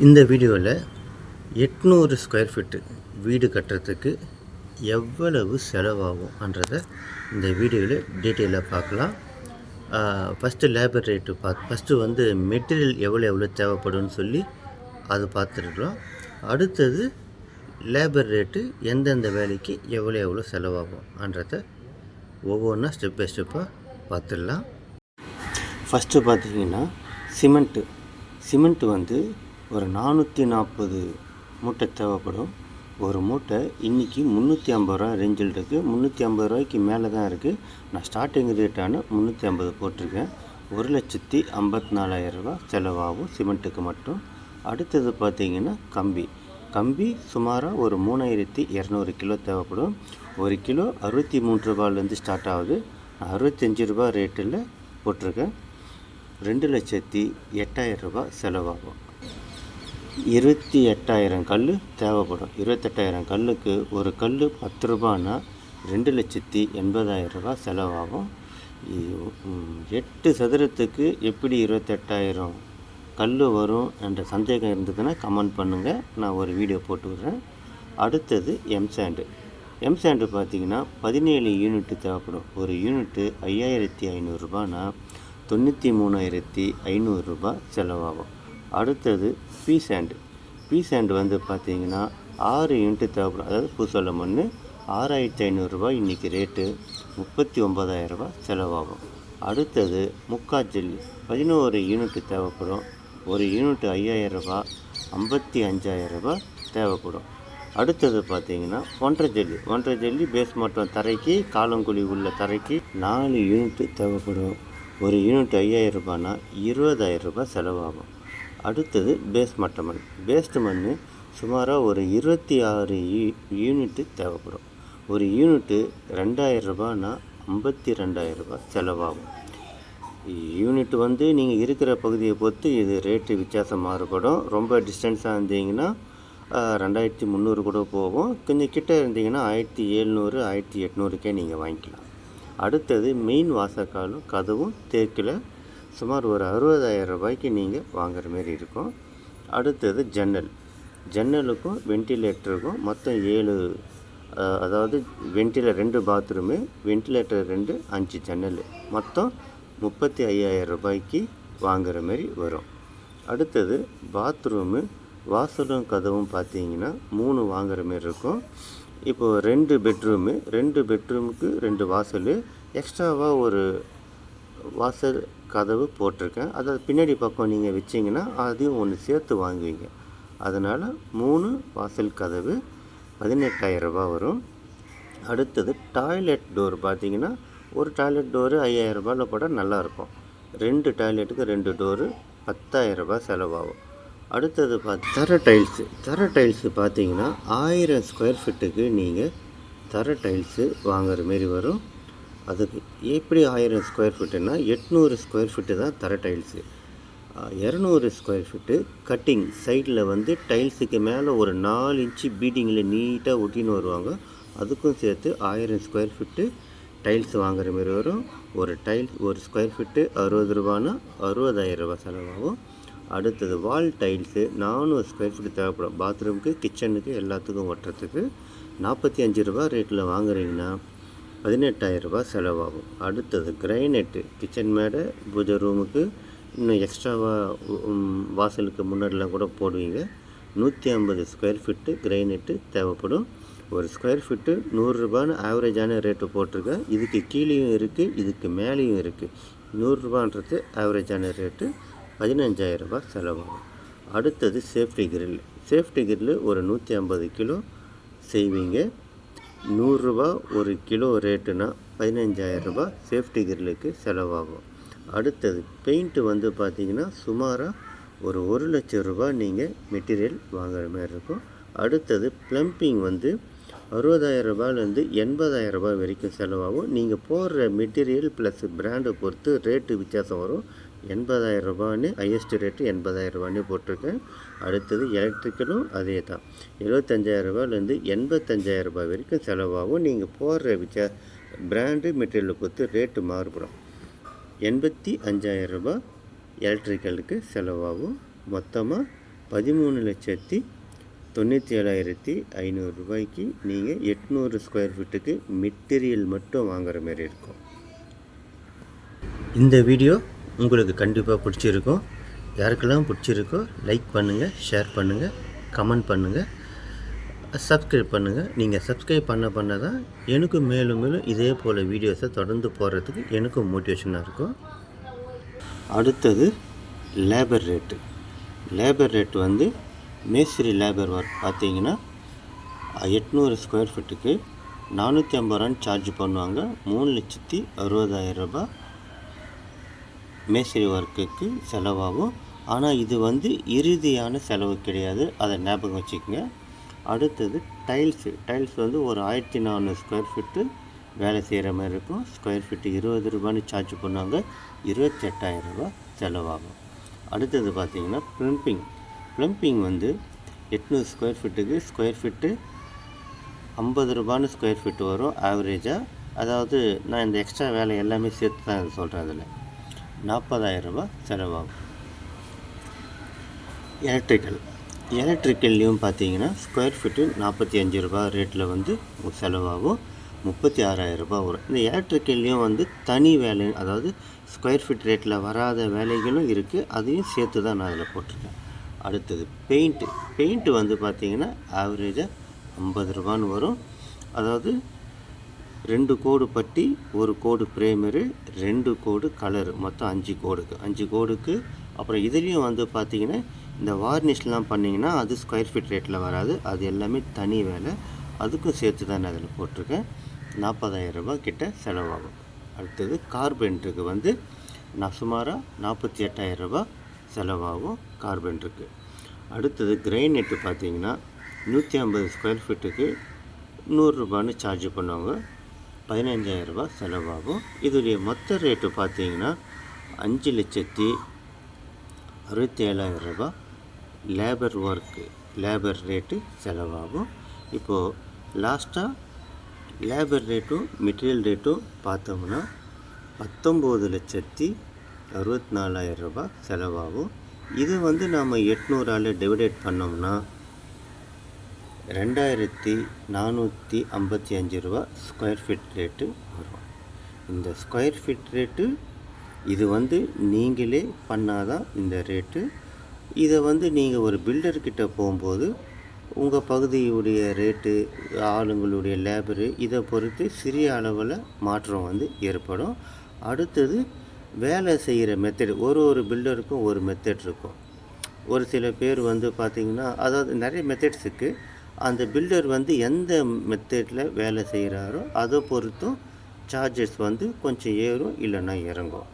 இந்த வீடியோவில் எட்நூறு ஸ்கொயர் ஃபீட்டு வீடு கட்டுறதுக்கு எவ்வளவு செலவாகும்ன்றதை இந்த வீடியோவில் டீட்டெயிலாக பார்க்கலாம். ஃபஸ்ட்டு லேபர் ரேட்டு பார்த்து ஃபஸ்ட்டு வந்து மெட்டீரியல் எவ்வளோ எவ்வளோ தேவைப்படும்னு சொல்லி அது பார்த்துருக்குறோம் அடுத்தது லேபர் ரேட்டு எந்தெந்த வேலைக்கு எவ்வளோ எவ்வளோ செலவாகும்ன்றதை ஒவ்வொன்றா ஸ்டெப் பை ஸ்டெப்பாக பார்த்துடலாம். ஃபஸ்ட்டு பார்த்தீங்கன்னா சிமெண்ட்டு சிமெண்ட் வந்து ஒரு நானூற்றி நாற்பது மூட்டை தேவைப்படும். ஒரு மூட்டை இன்றைக்கி முந்நூற்றி ஐம்பது ரூபா ரேஞ்சில் இருக்குது முந்நூற்றி ஐம்பது ரூபாய்க்கு மேலே தான் இருக்குது நான் ஸ்டார்டிங் ரேட்டான முந்நூற்றி ஐம்பது போட்டிருக்கேன். ஒரு லட்சத்தி ஐம்பத்தி நாலாயிரரூபா செலவாகும் சிமெண்ட்டுக்கு மட்டும். அடுத்தது பார்த்திங்கன்னா கம்பி. கம்பி சுமாராக ஒரு மூணாயிரத்தி இரநூறு கிலோ தேவைப்படும். ஒரு கிலோ அறுபத்தி மூன்று ரூபாயிலேருந்து ஸ்டார்ட் ஆகுது. நான் அறுபத்தஞ்சி ரூபா ரேட்டில் போட்டிருக்கேன். ரெண்டு லட்சத்தி எட்டாயிரரூபா செலவாகும். இருபத்தி எட்டாயிரம் கல் தேவைப்படும். இருபத்தெட்டாயிரம் கல்லுக்கு ஒரு கல் பத்து ரூபான்னா ரெண்டு லட்சத்தி எண்பதாயிரம் ரூபா செலவாகும். எட்டு சதுரத்துக்கு எப்படி இருபத்தெட்டாயிரம் கல் வரும் என்ற சந்தேகம் இருந்ததுன்னா கமெண்ட் பண்ணுங்கள் நான் ஒரு வீடியோ போட்டு விட்றேன். அடுத்தது எம் சாண்டு எம் சாண்டு பார்த்தீங்கன்னா பதினேழு யூனிட்டு தேவைப்படும். ஒரு யூனிட்டு ஐயாயிரத்தி ஐநூறுரூபானா தொண்ணூற்றி மூணாயிரத்தி ஐநூறுரூபா செலவாகும். அடுத்தது பி சாண்டு பி சாண்டு வந்து பார்த்திங்கன்னா ஆறு யூனிட் தேவைப்படும். அதாவது பூசலம் மண் ஆறாயிரத்தி ஐநூறுரூவா இன்றைக்கி ரேட்டு முப்பத்தி ஒம்பதாயிரரூபா செலவாகும். அடுத்தது முக்கா ஜெல்லி. பதினோரு யூனிட் தேவைப்படும். ஒரு யூனிட் ஐயாயிரரூபா ஐம்பத்தி அஞ்சாயிரரூபா தேவைப்படும். அடுத்தது பார்த்தீங்கன்னா ஒன்றரை ஜெல்லி. ஒன்றரை ஜெல்லி பேஸ் மட்டும் தரைக்கு காலங்குழி உள்ள தரைக்கு நாலு யூனிட் தேவைப்படும். ஒரு யூனிட் ஐயாயிரரூபானா இருபதாயிரரூபா செலவாகும். அடுத்தது பேஸ்மட்ட மண். பேஸ்ட் மண் சுமாராக ஒரு இருபத்தி ஆறு யூனிட்டு தேவைப்படும். ஒரு யூனிட்டு ரெண்டாயிரரூபான்னா ஐம்பத்தி ரெண்டாயிரரூபா செலவாகும். யூனிட் வந்து நீங்கள் இருக்கிற பகுதியை பொறுத்து இது ரேட்டு வித்தியாசம் மாறுபடும். ரொம்ப டிஸ்டன்ஸாக இருந்தீங்கன்னா ரெண்டாயிரத்தி முந்நூறு கூட போகும். கொஞ்சம் கிட்ட இருந்தீங்கன்னா ஆயிரத்தி எழுநூறு ஆயிரத்தி எட்நூறுக்கே நீங்கள் வாங்கிக்கலாம். அடுத்தது மெயின் வாசக்காலும் கதவும் தேக்கில் சுமார் ஒரு அறுபதாயிரம் ரூபாய்க்கு நீங்கள் வாங்குற மாரி இருக்கும். அடுத்தது ஜன்னல். ஜன்னலுக்கும் வென்டிலேட்டருக்கும் மொத்தம் ஏழு அதாவது வென்டிலே ரெண்டு பாத்ரூமு வென்டிலேட்டர் ரெண்டு அஞ்சு ஜன்னல். மொத்தம் முப்பத்தி ஐயாயிரம் ரூபாய்க்கு வாங்குற மாரி வரும். அடுத்தது பாத்ரூமு வாசலும் கதவும் பார்த்தீங்கன்னா மூணு வாங்குற மாரி இருக்கும். இப்போது ரெண்டு பெட்ரூமு ரெண்டு பெட்ரூமுக்கு ரெண்டு வாசல். எக்ஸ்ட்ராவாக ஒரு வாசல் கதவு போட்டிருக்கேன். அதை பின்னாடி பக்கம் நீங்கள் வச்சிங்கன்னா அதையும் ஒன்று சேர்த்து வாங்குவீங்க. அதனால் மூணு வாசல் கதவு பதினெட்டாயிரம் ரூபாய் வரும். அடுத்தது டாய்லெட் டோர் பார்த்தீங்கன்னா ஒரு டாய்லெட் டோரு ஐயாயிரரூபாவில் போட போட்டால் நல்லாயிருக்கும் ரெண்டு டாய்லெட்டுக்கு ரெண்டு டோரு பத்தாயிரரூபா ரூபாய் செலவாகும். அடுத்தது பார்த்து தர டைல்ஸு தர டைல்ஸு பார்த்தீங்கன்னா ஆயிரம் ஸ்கொயர் ஃபீட்டுக்கு நீங்கள் தர டைல்ஸு வாங்குற மாரி வரும். அதுக்கு எப்படி ஆயிரம் ஸ்கொயர் ஃபீட்டுன்னா எட்நூறு ஸ்கொயர் ஃபீட்டு தான் தர டைல்ஸு இரநூறு ஸ்கொயர் ஃபீட்டு கட்டிங் சைடில் வந்து டைல்ஸுக்கு மேலே ஒரு நாலு இன்ச்சு பீடிங்கில் நீட்டாக ஒட்டின்னு வருவாங்க. அதுக்கும் சேர்த்து ஆயிரம் ஸ்கொயர் ஃபீட்டு டைல்ஸ் வாங்குற மாதிரி வரும். ஒரு டைல்ஸ் ஒரு ஸ்கொயர் ஃபீட்டு அறுபது ரூபான்னா அறுபதாயிரம் ரூபா செலவாகும். அடுத்தது வால் டைல்ஸு நானூறு ஸ்கொயர் ஃபீட் தேவைப்படும். பாத்ரூமுக்கு கிச்சனுக்கு எல்லாத்துக்கும் ஒட்டுறதுக்கு நாற்பத்தி அஞ்சு ரூபா ரேட்டில் வாங்குறீங்கன்னா பதினெட்டாயிரரூபா செலவாகும். அடுத்தது கிரைனெட்டு. கிச்சன் மேடை பூஜை ரூமுக்கு இன்னும் எக்ஸ்ட்ராவாக வாசலுக்கு முன்னாடிலாம் கூட போடுவீங்க. நூற்றி ஐம்பது ஸ்கொயர் ஃபீட்டு கிரைனெட்டு தேவைப்படும். ஒரு ஸ்கொயர் ஃபீட்டு நூறுரூபான்னு ஆவரேஜான ரேட்டு போட்டிருக்கேன். இதுக்கு கீழேயும் இருக்குது இதுக்கு மேலேயும் இருக்குது நூறுரூபான்றது ஆவரேஜான ரேட்டு. பதினஞ்சாயிரரூபா செலவாகும். அடுத்தது சேஃப்டி கிரில். சேஃப்டி கிரில் ஒரு நூற்றி ஐம்பது கிலோ செய்வீங்க. நூறுரூபா ஒரு கிலோ ரேட்டுனா பதினஞ்சாயிரரூபா சேஃப்டி கிரிலுக்கு செலவாகும். அடுத்தது பெயிண்ட்டு வந்து பார்த்தீங்கன்னா சுமாராக ஒரு ஒரு லட்சம் ரூபா நீங்கள் மெட்டீரியல் வாங்குற மாதிரி இருக்கும். அடுத்தது ப்ளம்பிங் வந்து அறுபதாயிரம் ரூபாயிலேருந்து எண்பதாயிரம் ரூபாய் வரைக்கும் செலவாகும். நீங்கள் போடுற மெட்டீரியல் ப்ளஸ் பிராண்டை பொறுத்து ரேட்டு வித்தியாசம் வரும். எண்பதாயிரம் ரூபான்னு ஹையஸ்ட் ரேட்டு எண்பதாயிரம் ரூபான்னு போட்டிருக்கேன். அடுத்தது எலக்ட்ரிக்கலும் அதே தான் எழுபத்தஞ்சாயிரம் ரூபாயிலேருந்து எண்பத்தஞ்சாயிரம் ரூபாய் வரைக்கும் செலவாகும். நீங்கள் போடுற விசா பிராண்டு மெட்டீரியலை பொறுத்து ரேட்டு மாறுபடும். எண்பத்தி அஞ்சாயிரம் ரூபாய் எலக்ட்ரிக்கலுக்கு செலவாகும். மொத்தமாக பதிமூணு லட்சத்தி தொண்ணூற்றி ஏழாயிரத்தி ஐநூறு ரூபாய்க்கு நீங்கள் எட்நூறு ஸ்கொயர் ஃபீட்டுக்கு மெட்டீரியல் மட்டும் வாங்குற மாதிரி இருக்கும். இந்த வீடியோ உங்களுக்கு கண்டிப்பாக பிடிச்சிருக்கும். யாருக்கெல்லாம் பிடிச்சிருக்கோ லைக் பண்ணுங்கள் ஷேர் பண்ணுங்கள் கமெண்ட் பண்ணுங்கள் சப்ஸ்கிரைப் பண்ணுங்கள் நீங்கள் சப்ஸ்கிரைப் பண்ண பண்ண தான் எனக்கும் மேலும் மேலும் இதே போல் வீடியோஸை தொடர்ந்து போடுறதுக்கு எனக்கும் மோட்டிவேஷனாக இருக்கும். அடுத்தது லேபர் ரேட்டு லேபர் ரேட் வந்து மேஸ்திரி லேபர் ஒர்க் பார்த்தீங்கன்னா எட்நூறு ஸ்கொயர் ஃபீட்டுக்கு நானூற்றி ஐம்பது ரூபான்னு சார்ஜ் பண்ணுவாங்க. மூணு லட்சத்தி அறுபதாயிரம் ரூபாய் மேஸ்திரி ஒர்க்குக்கு செலவாகும். ஆனால் இது வந்து இறுதியான செலவு கிடையாது. அதை ஞாபகம் வச்சுக்கோங்க. அடுத்தது டைல்ஸு. டைல்ஸ் வந்து ஒரு ஆயிரத்தி நானூறு ஸ்கொயர் ஃபீட்டு வேலை செய்கிற மாதிரி இருக்கும். ஸ்கொயர் ஃபீட்டு இருபது ரூபான்னு சார்ஜ் பண்ணுவாங்க இருபத்தெட்டாயிரம் ரூபா செலவாகும். அடுத்தது பார்த்திங்கன்னா ப்ளம்பிங். ப்ளம்பிங் வந்து எட்நூறு ஸ்கொயர் ஃபீட்டுக்கு ஸ்கொயர் ஃபீட்டு ஐம்பது ரூபான்னு ஸ்கொயர் ஃபீட்டு வரும். ஆவரேஜாக அதாவது நான் இந்த எக்ஸ்ட்ரா வேலை எல்லாமே சேர்த்து தான் சொல்கிறேன் அதில். நாற்பதாயிரம் ரூபாய் செலவாகும். எலக்ட்ரிக்கல் எலக்ட்ரிக்கல்லையும் பார்த்தீங்கன்னா ஸ்கொயர் ஃபீட்டு நாற்பத்தி அஞ்சு ரூபா ரேட்டில் வந்து செலவாகும். முப்பத்தி ஆறாயிரம் ரூபாய் வரும். இந்த எலக்ட்ரிக்கல்லையும் வந்து தனி வேலை அதாவது ஸ்கொயர் ஃபீட் ரேட்டில் வராத வேலைகளும் இருக்குது அதையும் சேர்த்து தான் நான் அதில் போட்டிருக்கேன். அடுத்தது பெயிண்ட்டு பெயிண்ட்டு வந்து பார்த்திங்கன்னா ஆவரேஜாக ஐம்பது ரூபான்னு வரும். அதாவது ரெண்டு கோடு பட்டி ஒரு கோடு ப்ரேமரு ரெண்டு கோடு கலரு மொத்தம் அஞ்சு கோடுக்கு. அஞ்சு கோடுக்கு அப்புறம் இதுலேயும் வந்து பார்த்திங்கன்னா இந்த வார்னிஷ்லாம் பண்ணிங்கன்னா அது ஸ்கொயர் ஃபீட் ரேட்டில் வராது. அது எல்லாமே தனி வேலை. அதுக்கும் சேர்த்து தான் நான் அதில் போட்டிருக்கேன். நாற்பதாயிரம் ரூபா கிட்ட செலவாகும். அடுத்தது கார்பென்ட்ருக்கு வந்து நான் சுமாராக நாற்பத்தி எட்டாயிரம் செலவாகும் கார்பென்ட்ருக்கு. அடுத்தது கிரைனெட்டு பார்த்தீங்கன்னா நூற்றி ஐம்பது ஸ்கொயர் ஃபீட்டுக்கு நூறுரூபான்னு சார்ஜ் பண்ணுவாங்க. பதினஞ்சாயிரம் ரூபாய் செலவாகும். இதோடைய மொத்த ரேட்டு பார்த்தீங்கன்னா அஞ்சு லட்சத்தி அறுபத்தி ஏழாயிரம் ரூபாய் லேபர் ஒர்க்கு லேபர் ரேட்டு செலவாகும் இப்போது லாஸ்ட்டாக லேபர் ரேட்டும் மெட்டீரியல் ரேட்டும் பார்த்தோம்னா பத்தொம்போது லட்சத்தி அறுபத்தி நாலாயிரம் ரூபாய் செலவாகும். இது வந்து நாம் எட்நூறால் டிவைடேட் பண்ணோம்னா ரெண்டாயிரத்தி நானூற்றி ஐம்பத்தி அஞ்சு ரூபா ஸ்கொயர் ஃபீட் ரேட்டு வரும். இந்த ஸ்கொயர் ஃபீட் ரேட்டு இது வந்து நீங்களே பண்ணாதான் இந்த ரேட்டு இதை வந்து நீங்கள் ஒரு பில்டர்கிட்ட போகும்போது உங்கள் பகுதியுடைய ரேட்டு ஆளுங்களுடைய லேபரு இதை பொறுத்து சிறிய அளவில் மாற்றம் வந்து ஏற்படும். அடுத்தது வேலை செய்கிற மெத்தட் ஒரு ஒரு பில்டருக்கும் ஒரு மெத்தட் இருக்கும். ஒரு சில பேர் வந்து பார்த்திங்கன்னா அதாவது நிறைய மெத்தட்ஸ் இருக்குது அந்த பில்டர் வந்து எந்த மெத்தடில் வேலை செய்கிறாரோ அதை பொறுத்தும் சார்ஜஸ் வந்து கொஞ்சம் ஏறும் இல்லைன்னா இறங்கும்.